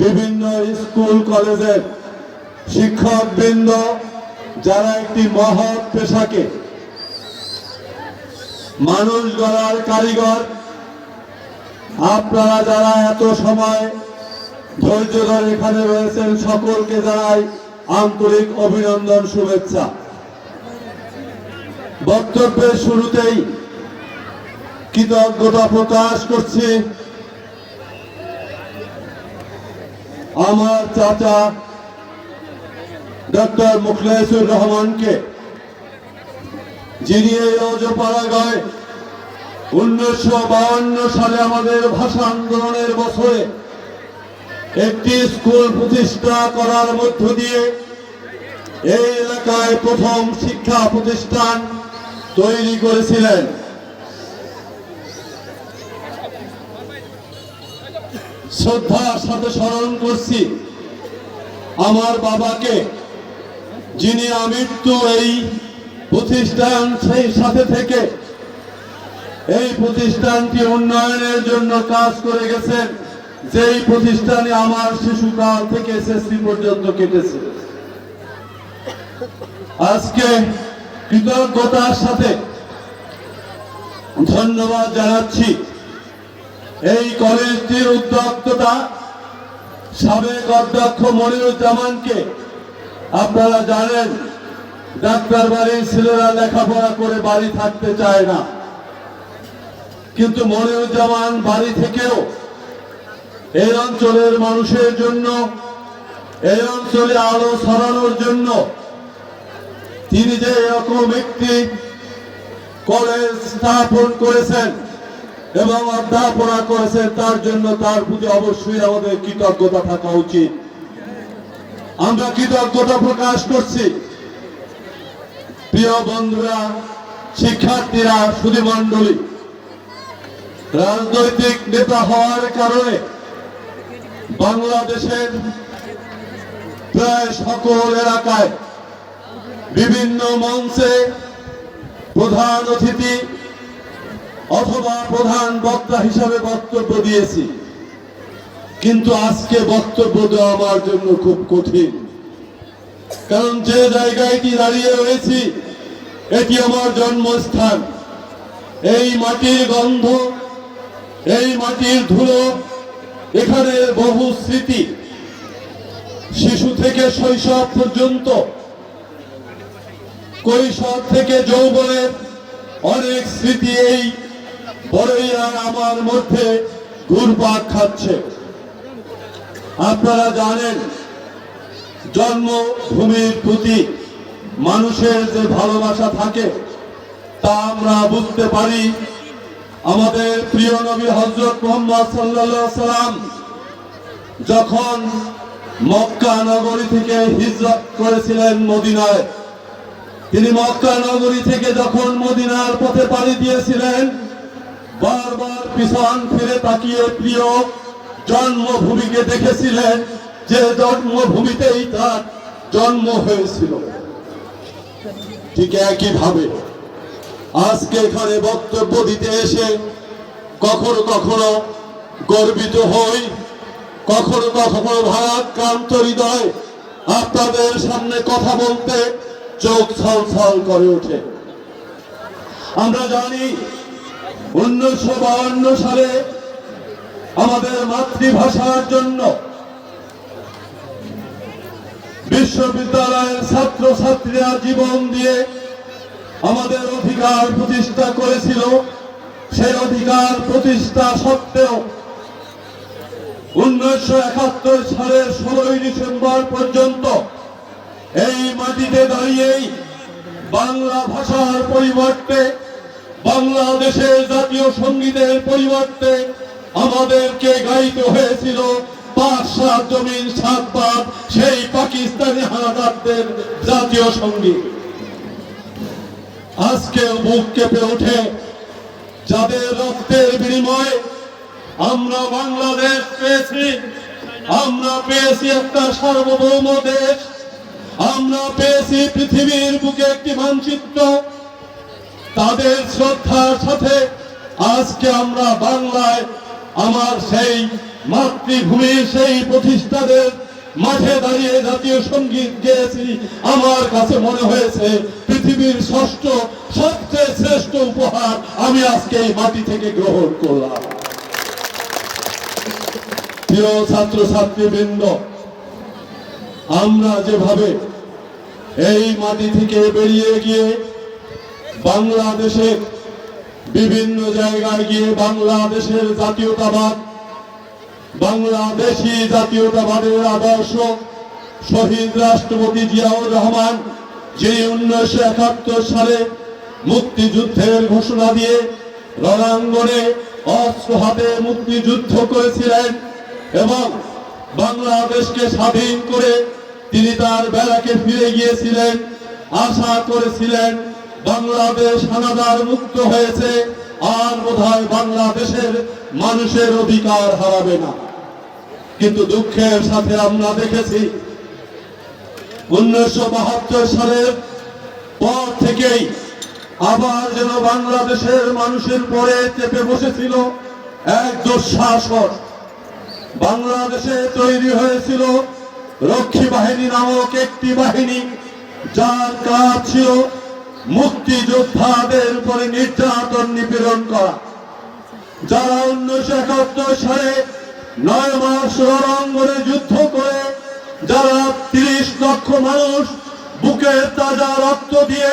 বিভিন্ন স্কুল, কলেজের শিক্ষক বৃন্দ যারা একটি মহৎ পেশাকে মানুষ গড়ার কারিগর, আপনারা যারা এত সময় ধৈর্য ধরে এখানে রয়েছেন, সকলকে জানাই আন্তরিক অভিনন্দন, শুভেচ্ছা। বক্তব্যের শুরুতেই কৃতজ্ঞতা প্রকাশ করছি। আমার চাচা ডক্টর মুখলেসুর রহমানকে, যিনি এই অজপাড়াগায় উনিশশো সালে আমাদের ভাষা আন্দোলনের বছরে একটি স্কুল প্রতিষ্ঠা করার মধ্য দিয়ে এই এলাকায় প্রথম শিক্ষা প্রতিষ্ঠান তৈরি করেছিলেন। শ্রদ্ধার সাথে স্মরণ করছি। আমার বাবাকে, যিনি আমৃত্যু এই প্রতিষ্ঠান, সেই সাথে থেকে এই প্রতিষ্ঠানটি উন্নয়নের জন্য কাজ করে গেছেন। যেই প্রতিষ্ঠানে আমার শিশুকাল থেকে এসএসসি পর্যন্ত কেটেছে। আজকে কৃতজ্ঞতার সাথে ধন্যবাদ জানাচ্ছি। এই কলেজটির উদ্যোক্তা সাবেক অধ্যক্ষ মনিরুজ্জামানকে আপনারা জানেন, ডাক্তার বাড়ির ছেলেরা লেখাপড়া করে বাড়ি থাকতে চায় না। কিন্তু মনিরুজ্জামান বাড়ি থেকেও এই অঞ্চলের মানুষের জন্য, এই অঞ্চলে আলো ছড়ানোর জন্য তিনি যে এরকম একটি কলেজ স্থাপন করেছেন এবং অধ্যাপনা করেছেন, তার জন্য তার প্রতি অবশ্যই আমাদের কৃতজ্ঞতা থাকা উচিত। আমরা কৃতজ্ঞতা প্রকাশ করছি। প্রিয় বন্ধুরা, শিক্ষার্থীরা, সুধী মন্ডলী রাজনৈতিক নেতা হওয়ার কারণে বাংলাদেশের প্রায় সকল এলাকায় বিভিন্ন মঞ্চে প্রধান অতিথি অথবা প্রধান বক্তা হিসাবে বক্তব্য দিয়েছি। কিন্তু আজকে বক্তব্য দেওয়া আমার জন্য খুব কঠিন। কারণ যে জায়গায়টি দাঁড়িয়ে রয়েছি, এটি আমার জন্মস্থান। এই মাটির গন্ধ, এই মাটির ধুলো, এখানে বহু স্মৃতি। শিশু থেকে শৈশব পর্যন্ত কৈশোর থেকে যৌবনের অনেক স্মৃতি এই বড়ইয়া আমার মধ্যে ঘুরপাক খাচ্ছে। আপনারা জানেন, জন্মভূমির প্রতি মানুষের যে ভালোবাসা থাকে, তা আমরা বুঝতে পারি। আমাদের প্রিয় নবী হজরত মোহাম্মদ সাল্লাল্লাহু সাল্লাম যখন মক্কা নগরী থেকে হিজরত করেছিলেন মদিনায়, তিনি মক্কা নগরী থেকে যখন মদিনার পথে পাড়ি দিয়েছিলেন বারবার পিছন ফিরে তাকিয়ে প্রিয় জন্মভূমিকে দেখেছিলেন যে জন্মভূমিতেই তার জন্ম হয়েছিল। ঠিক একইভাবে আজকে এখানে বক্তব্য দিতে এসে কখনো কখনো গর্বিত হই, কখনো কখনো ভারাক্রান্ত হৃদয় আপনাদের সামনে কথা বলতে চোখ ছল করে ওঠে। আমরা জানি উনিশশো বাউন্ন সালে আমাদের মাতৃভাষার জন্য বিশ্ববিদ্যালয়ের ছাত্র ছাত্রীরা জীবন দিয়ে আমাদের অধিকার প্রতিষ্ঠা করেছিল। সেই অধিকার প্রতিষ্ঠা সত্ত্বেও উনিশশো একাত্তর সালের ষোলোই ডিসেম্বর পর্যন্ত এই মাটিতে দাঁড়িয়েই বাংলা ভাষার পরিবর্তে বাংলাদেশের জাতীয় সঙ্গীতের পরিবর্তে আমাদেরকে গাইতে হয়েছিল পাঁচ সাত জমিন সাত পাত সেই পাকিস্তানি হানাদারদের জাতীয় সংগীত। আজকে বুক কেঁপে ওঠে যাদের রক্তের বিনিময়ে আমরা বাংলাদেশ পেয়েছি, আমরা পেয়েছি একটা সার্বভৌম দেশ, আমরা পেয়েছি পৃথিবীর বুকে একটি মানচিত্র তাদের শ্রদ্ধার সাথে আজকে আমরা বাংলায় আমার সেই মাতৃভূমির সেই প্রতিষ্ঠাদের মাঠে দাঁড়িয়ে জাতীয় সংগীত গেয়েছি। আমার কাছে মনে হয়েছে পৃথিবীর ষষ্ঠ, সবচেয়ে শ্রেষ্ঠ উপহার আমি আজকে এই মাটি থেকে গ্রহণ করলাম। প্রিয় ছাত্র ছাত্রীবৃন্দ আমরা যেভাবে এই মাটি থেকে বেরিয়ে গিয়ে বাংলাদেশের বিভিন্ন জায়গায় গিয়ে বাংলাদেশের জাতীয়তাবাদ, বাংলাদেশি জাতীয়তাবাদের আদর্শ শহীদ রাষ্ট্রপতি জিয়াউর রহমান যিনি উনিশশো একাত্তর সালে মুক্তিযুদ্ধের ঘোষণা দিয়ে রণাঙ্গনে অস্ত্র হাতে মুক্তিযুদ্ধ করেছিলেন এবং বাংলাদেশকে স্বাধীন করে তিনি তার বেলাকে ফিরে গিয়েছিলেন, আশা করেছিলেন বাংলাদেশ হানাদার মুক্ত হয়েছে, আর বোধহয় বাংলাদেশের মানুষের অধিকার হারাবে না। কিন্তু দুঃখের সাথে আমরা দেখেছি, উনিশশো বাহাত্তর সালের পর থেকেই আবার যেন বাংলাদেশের মানুষের পরে চেপে বসেছিল এক দুঃশাসন বাংলাদেশে তৈরি হয়েছিল রক্ষী বাহিনী নামক একটি বাহিনী, যার কাজ ছিল মুক্তিযোদ্ধাদের উপরে নির্যাতন নিপীড়ন করা। যারা উনিশশো একাত্তর সালে নয় মাস রণাঙ্গনে যুদ্ধ করে, যারা তিরিশ লক্ষ মানুষ বুকের তাজা রক্ত দিয়ে,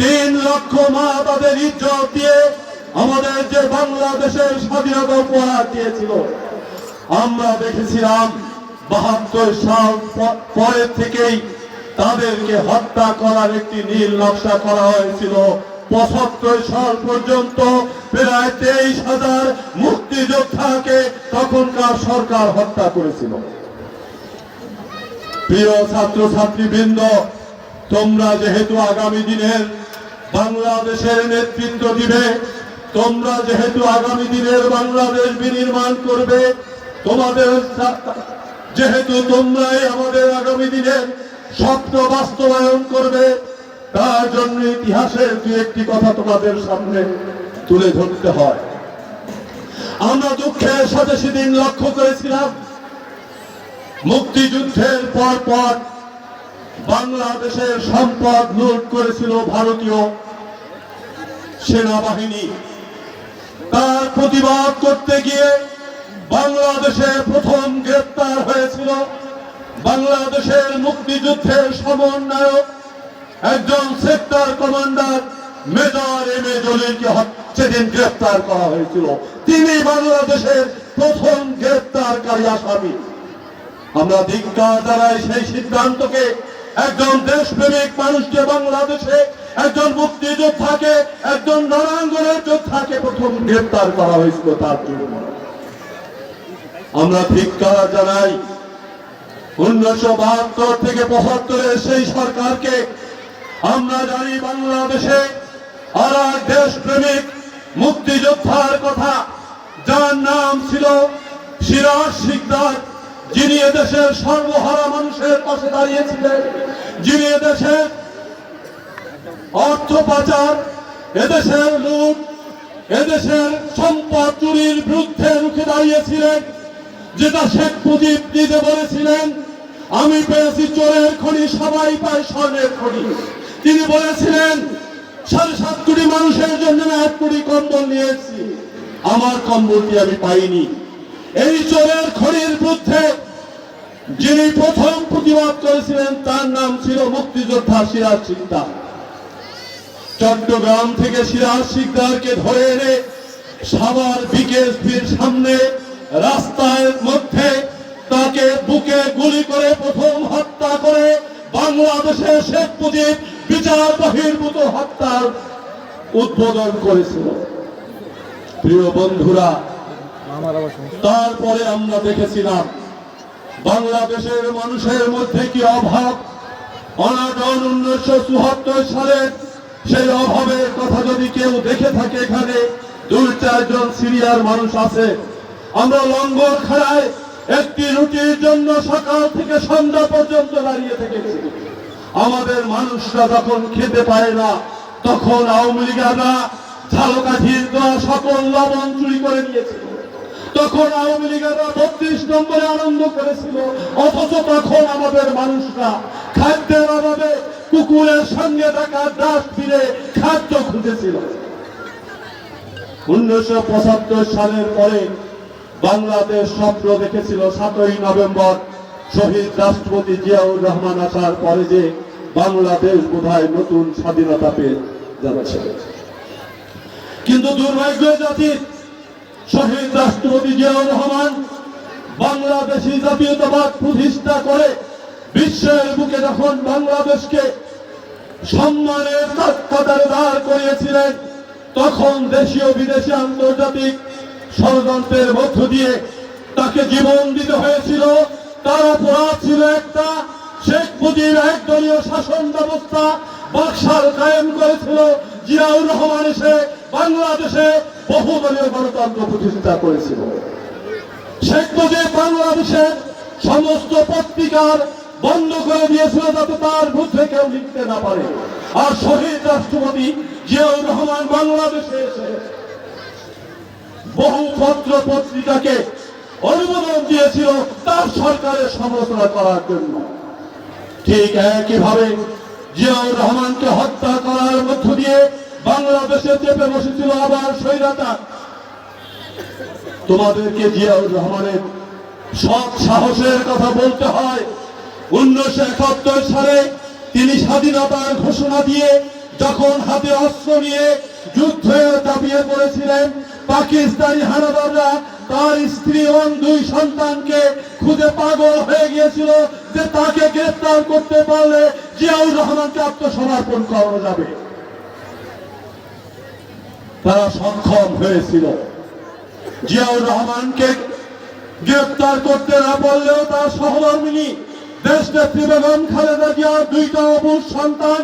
তিন লক্ষ মা তাদের ইজ্জত দিয়ে আমাদের যে বাংলাদেশের স্বাধীনতা উপহার দিয়েছিল, আমরা দেখেছিলাম বাহাত্তর সাল পরের থেকেই তাদেরকে হত্যা করার একটি নীল নকশা করা হয়েছিল। পঁচাত্তর সাল পর্যন্ত প্রায় তেইশ হাজার মুক্তিযোদ্ধাকে তখনকার সরকার হত্যা করেছিল। প্রিয় ছাত্র ছাত্রীবৃন্দ তোমরা যেহেতু আগামী দিনের বাংলাদেশের নেতৃত্ব দিবে, তোমরা যেহেতু আগামী দিনের বাংলাদেশ বিনির্মাণ করবে, তোমাদের যেহেতু তোমরাই আমাদের আগামী দিনের স্বপ্ন বাস্তবায়ন করবে। তার জন্য ইতিহাসের দু একটি কথা তোমাদের সামনে তুলে ধরতে হয়। আমরা দুঃখের সাথে সেদিন লক্ষ্য করেছিলাম, মুক্তিযুদ্ধের পর পর বাংলাদেশের সম্পদ লুট করেছিল ভারতীয় সেনাবাহিনী। তার প্রতিবাদ করতে গিয়ে বাংলাদেশে প্রথম গ্রেপ্তার হয়েছিল বাংলাদেশের মুক্তিযুদ্ধের সমন্বয়ক একজন sector commander major M A জলিলকে সেদিন গ্রেপ্তার করা হয়েছিল। তিনি বাংলাদেশের প্রথম গ্রেপ্তারকারী আসামি। আমরা ধিক্কার জানাই সেই সিদ্ধান্তকে। একজন দেশপ্রেমিক মানুষকে বাংলাদেশে একজন মুক্তিযোদ্ধাকে, একজন রণাঙ্গনের যোদ্ধাকে প্রথম গ্রেপ্তার করা হয়েছিল তার জন্য। আমরা ধিক্কার জানাই উনিশশো বাহাত্তর থেকে পঁচাত্তরের সেই সরকারকে আমরা জানি বাংলাদেশে আর এক দেশপ্রেমিক মুক্তিযোদ্ধার কথা, যার নাম ছিল সিরাজ শিকদার। যিনি এদেশের সর্বহারা মানুষের পাশে দাঁড়িয়েছিলেন, যিনি এদেশের অর্থ পাচার, এদেশের লুট, এদেশের সম্পদ চুরির বিরুদ্ধে রুখে দাঁড়িয়েছিলেন, যেটা শেখ মুজিব নিজে বলেছিলেন আমি পেয়েছি চোরের খনি, সবাই পায় স্বর্ণের খনি। তিনি বলেছিলেন, সাড়ে সাত কোটি মানুষের জন্য এক কোটি কম্বল নিয়েছি। আমার কম্বলটি আমি পাইনি। এই চোরের খনির বিরুদ্ধে যিনি প্রথম প্রতিবাদ করেছিলেন, তার নাম ছিল মুক্তিযোদ্ধা সিরাজ সিকদার চট্টগ্রাম থেকে সিরাজ সিকদারকে ধরে এনে সাভার বিকেএসপির সামনে রাস্তার মধ্যে গুলি করে প্রথম হত্যা করে বাংলাদেশে শেখ মুজিব বিচার বহির্ভূত হত্যার উদ্বোধন করেছিল। প্রিয় বন্ধুরা, তারপরে আমরা দেখেছিলাম বাংলাদেশের মানুষের মধ্যে কি অভাব? অনাটন উনিশশো চুয়াত্তর সালের সেই অভাবের কথা যদি কেউ দেখে থাকে এখানে, দুই চারজন সিরিয়ার মানুষ আছে। আমরা লঙ্গর খাড়ায় একটি রুটির জন্য সকাল থেকে সন্ধ্যা পর্যন্ত দাঁড়িয়ে থেকেছি আমাদের মানুষরা যখন খেতে পায় না, তখন আওয়ামী লীগাররা ঝালকাঠির দেওয়া সকল লবণ চুরি করে নিয়েছিল তখন আওয়ামী লীগেরা বত্রিশ নম্বরে আনন্দ করেছিল, অথচ তখন আমাদের মানুষরা খাদ্যের অভাবে কুকুরের সঙ্গে থাকা ফিরে খাদ্য খুঁজেছিল। উনিশশো পঁচাত্তর সালের পরে বাংলাদেশ স্বপ্ন দেখেছিল সাতই নভেম্বর শহীদ রাষ্ট্রপতি জিয়াউর রহমান আসার পরে যে বাংলাদেশ বোধহয় নতুন স্বাধীনতা পেয়ে যাচ্ছে কিন্তু দুর্ভাগ্য জাতির শহীদ রাষ্ট্রপতি জিয়াউর রহমান বাংলাদেশি জাতীয়তাবাদ প্রতিষ্ঠা করে বিশ্বের বুকে যখন বাংলাদেশকে সম্মানের কাতারে দাঁড় করিয়েছিলেন, তখন দেশীয় বিদেশি আন্তর্জাতিক ষড়যন্ত্রের মধ্য দিয়ে তাকে জীবন দিতে হয়েছিল। তার অপরাধ ছিল একটা, শেখ মুজিব একদলীয় শাসন ব্যবস্থা বাকশাল কায়েম করেছিল। জিয়াউর রহমান এসে বাংলাদেশে বহুদলীয় গণতন্ত্র প্রতিষ্ঠা করেছিল। শেখ মুজিব বাংলাদেশের সমস্ত পত্রিকার বন্ধ করে দিয়েছিল যাতে তার বুদ্ধে কেউ লিখতে না পারে। আর শহীদ রাষ্ট্রপতি জিয়াউর রহমান বাংলাদেশে এসে বহু পত্র পত্রিকাকে অনুমোদন দিয়েছিল তার সরকারের সমালোচনা করার জন্য। ঠিক একইভাবে জিয়াউর রহমানকে হত্যা করার মধ্য দিয়ে বাংলাদেশে চেপে বসেছিল আবার স্বৈরাচার। তোমাদেরকে জিয়াউর রহমানের সৎ সাহসের কথা বলতে হয়। উনিশশো একাত্তর সালে তিনি স্বাধীনতার ঘোষণা দিয়ে যখন হাতে অস্ত্র নিয়ে যুদ্ধে চাপিয়ে পড়েছিলেন পাকিস্তানি হানাদাররা তার স্ত্রী এবং দুই সন্তানকে খুঁজে পাগল হয়ে গিয়েছিল যে তাকে গ্রেফতার করতে পারলে জিয়াউর রহমানকে আত্মসমর্পণ করানো যাবে। তারা সক্ষম হয়েছিল। জিয়াউর রহমানকে গ্রেফতার করতে না পারলেও তার সহকর্মিনী দেশ নেত্রী বেগম খালেদা জিয়ার দুইটা অবুজ সন্তান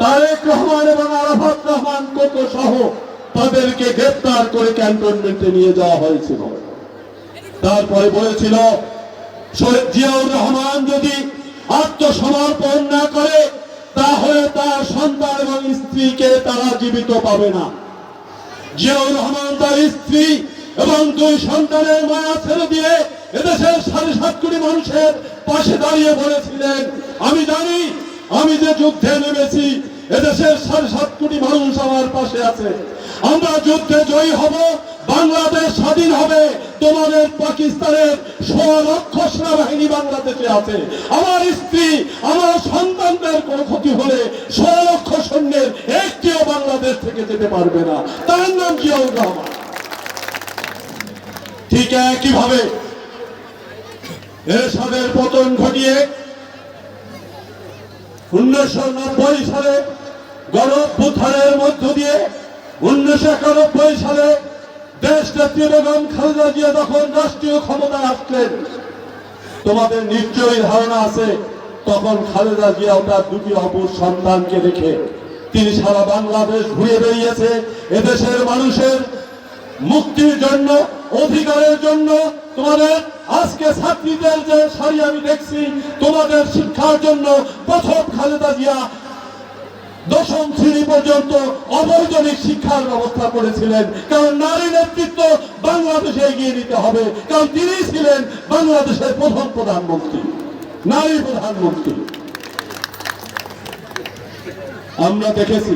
তারেক রহমান এবং আরাফাত রহমান কোকো সহ তাদেরকে গ্রেফতার করে ক্যান্টনমেন্টে নিয়ে যাওয়া হয়েছিল। তারপরে বলেছিল, শহীদ জিয়াউর রহমান যদি আত্মসমর্পণ না করে, তাহলে তার সন্তান এবং স্ত্রীকে তারা জীবিত পাবে না। জিয়াউর রহমান তার স্ত্রী এবং দুই সন্তানের মায়া ছেড়ে দিয়ে এদেশের সাড়ে সাত কোটি মানুষের পাশে দাঁড়িয়ে বলেছিলেন, আমি জানি, আমি যে যুদ্ধে নেমেছি, এদেশের সাড়ে সাত কোটি মানুষ আমার পাশে আছে। আমরা যুদ্ধে জয়ী হব, বাংলাদেশ স্বাধীন হবে। তোমাদের পাকিস্তানের লক্ষ সেনাবাহিনী বাংলাদেশে আছে। আমার স্ত্রী, আমার সন্তানদের কোনো ক্ষতি হলে লক্ষ সৈন্যের একটিও বাংলাদেশ থেকে যেতে পারবে না। তার নাম জিয়াউর রহমান। ঠিক একইভাবে এরশাদের পতন ঘটিয়ে উনিশশো নব্বই সালে গণপুথানের মধ্য দিয়ে উনিশশো একানব্বই সালে দেশ নেত্রী বেগম খালেদা জিয়া যখন রাষ্ট্রীয় ক্ষমতায় আসলেন, তোমাদের নিশ্চয়ই ধারণা আছে, তখন খালেদা জিয়াও তার দুটি অপর সন্তানকে রেখে তিনি সারা বাংলাদেশ ঘুরে বেরিয়েছে এদেশের মানুষের মুক্তির জন্য, অধিকারের জন্য। তোমাদের আজকে ছাত্রীদের যে শাড়ি আমি দেখছি, তোমাদের শিক্ষার জন্য প্রথম খালেদা জিয়া দশম শ্রেণি পর্যন্ত অবৈতনিক শিক্ষার ব্যবস্থা করেছিলেন। কারণ নারী নেতৃত্ব বাংলাদেশে এগিয়ে নিতে হবে। কারণ তিনি ছিলেন বাংলাদেশের প্রথম প্রধানমন্ত্রী, নারী প্রধানমন্ত্রী। আমরা দেখেছি